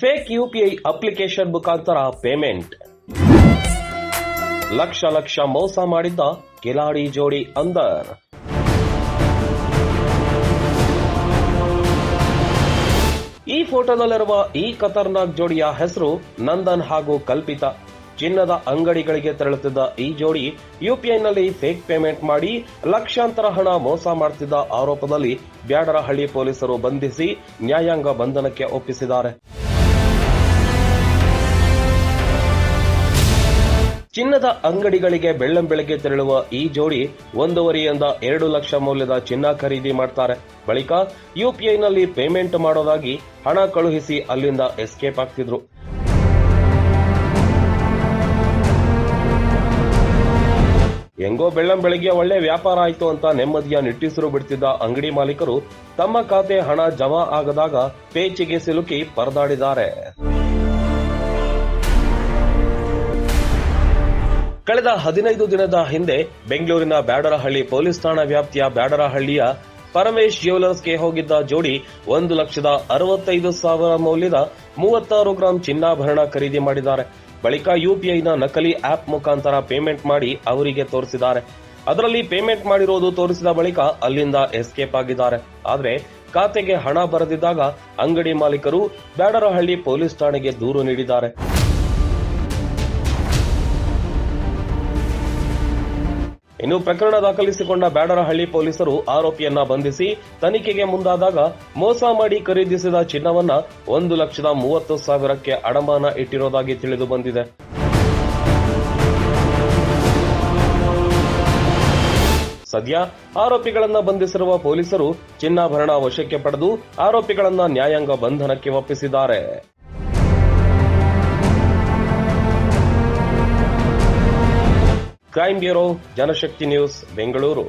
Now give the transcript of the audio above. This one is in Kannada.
ಫೇಕ್ ಯುಪಿಐ ಅಪ್ಲಿಕೇಶನ್ ಮುಖಾಂತರ ಪೇಮೆಂಟ್ ಲಕ್ಷ ಲಕ್ಷ ಮೋಸ ಮಾಡಿದ್ದ ಕಿಲಾಡಿ ಜೋಡಿ ಅಂದರ್. ಈ ಫೋಟೋದಲ್ಲಿರುವ ಈ ಖತರ್ನಾಕ್ ಜೋಡಿಯ ಹೆಸರು ನಂದನ್ ಹಾಗೂ ಕಲ್ಪಿತ. ಚಿನ್ನದ ಅಂಗಡಿಗಳಿಗೆ ತೆರಳುತ್ತಿದ್ದ ಈ ಜೋಡಿ ಯುಪಿಐನಲ್ಲಿ ಫೇಕ್ ಪೇಮೆಂಟ್ ಮಾಡಿ ಲಕ್ಷಾಂತರ ಹಣ ಮೋಸ ಮಾಡುತ್ತಿದ್ದ ಆರೋಪದಲ್ಲಿ ಬ್ಯಾಡರಹಳ್ಳಿ ಪೊಲೀಸರು ಬಂಧಿಸಿ ನ್ಯಾಯಾಂಗ ಬಂಧನಕ್ಕೆ ಒಪ್ಪಿಸಿದ್ದಾರೆ. ಚಿನ್ನದ ಅಂಗಡಿಗಳಿಗೆ ಬೆಳ್ಳಂ ಬೆಳಗ್ಗೆ ತೆರಳುವ ಈ ಜೋಡಿ ಒಂದೂವರೆಯಿಂದ ಎರಡು ಲಕ್ಷ ಮೌಲ್ಯದ ಚಿನ್ನ ಖರೀದಿ ಮಾಡ್ತಾರೆ. ಬಳಿಕ ಯುಪಿಐನಲ್ಲಿ ಪೇಮೆಂಟ್ ಮಾಡೋದಾಗಿ ಹಣ ಕಳುಹಿಸಿ ಅಲ್ಲಿಂದ ಎಸ್ಕೇಪ್ ಆಗ್ತಿದ್ರು. ಹೆಂಗೋ ಬೆಳ್ಳಂ ಬೆಳಗ್ಗೆ ಒಳ್ಳೆ ವ್ಯಾಪಾರ ಆಯಿತು ಅಂತ ನೆಮ್ಮದಿಯ ನಿಟ್ಟಿಸಿರು ಬಿಡ್ತಿದ್ದ ಅಂಗಡಿ ಮಾಲೀಕರು ತಮ್ಮ ಖಾತೆ ಹಣ ಜಮಾ ಆಗದಾಗ ಪೇಚಿಗೆ ಸಿಲುಕಿ ಪರದಾಡಿದ್ದಾರೆ. ಕಳೆದ ಹದಿನೈದು ದಿನದ ಹಿಂದೆ ಬೆಂಗಳೂರಿನ ಬ್ಯಾಡರಹಳ್ಳಿ ಪೊಲೀಸ್ ಠಾಣಾ ವ್ಯಾಪ್ತಿಯ ಬ್ಯಾಡರಹಳ್ಳಿಯ ಪರಮೇಶ್ ಜ್ಯುವೆಲರ್ಸ್ಗೆ ಹೋಗಿದ್ದ ಜೋಡಿ ಒಂದು ಲಕ್ಷದ ಅರವತ್ತೈದು ಸಾವಿರ ಮೌಲ್ಯದ ಮೂವತ್ತಾರು ಗ್ರಾಂ ಚಿನ್ನಾಭರಣ ಖರೀದಿ ಮಾಡಿದ್ದಾರೆ. ಬಳಿಕ ಯುಪಿಐನ ನಕಲಿ ಆಪ್ ಮುಖಾಂತರ ಪೇಮೆಂಟ್ ಮಾಡಿ ಅವರಿಗೆ ತೋರಿಸಿದ್ದಾರೆ. ಅದರಲ್ಲಿ ಪೇಮೆಂಟ್ ಮಾಡಿರೋದು ತೋರಿಸಿದ ಬಳಿಕ ಅಲ್ಲಿಂದ ಎಸ್ಕೇಪ್ ಆಗಿದ್ದಾರೆ. ಆದರೆ ಖಾತೆಗೆ ಹಣ ಬರದಿದ್ದಾಗ ಅಂಗಡಿ ಮಾಲೀಕರು ಬ್ಯಾಡರಹಳ್ಳಿ ಪೊಲೀಸ್ ಠಾಣೆಗೆ ದೂರು ನೀಡಿದ್ದಾರೆ. ಇನ್ನು ಪ್ರಕರಣ ದಾಖಲಿಸಿಕೊಂಡ ಬ್ಯಾಡರಹಳ್ಳಿ ಪೊಲೀಸರು ಆರೋಪಿಯನ್ನ ಬಂಧಿಸಿ ತನಿಖೆಗೆ ಮುಂದಾದಾಗ ಮೋಸ ಮಾಡಿ ಖರೀದಿಸಿದ ಚಿನ್ನವನ್ನ ಒಂದು ಲಕ್ಷದ ಮೂವತ್ತು ಸಾವಿರಕ್ಕೆ ಅಡಮಾನ ಇಟ್ಟಿರೋದಾಗಿ ತಿಳಿದು ಬಂದಿದೆ. ಸದ್ಯ ಆರೋಪಿಗಳನ್ನ ಬಂಧಿಸಿರುವ ಪೊಲೀಸರು ಚಿನ್ನಾಭರಣ ವಶಕ್ಕೆ ಪಡೆದು ಆರೋಪಿಗಳನ್ನ ನ್ಯಾಯಾಂಗ ಬಂಧನಕ್ಕೆ ಒಪ್ಪಿಸಿದ್ದಾರೆ. Crime bureau Janashakti news Bengaluru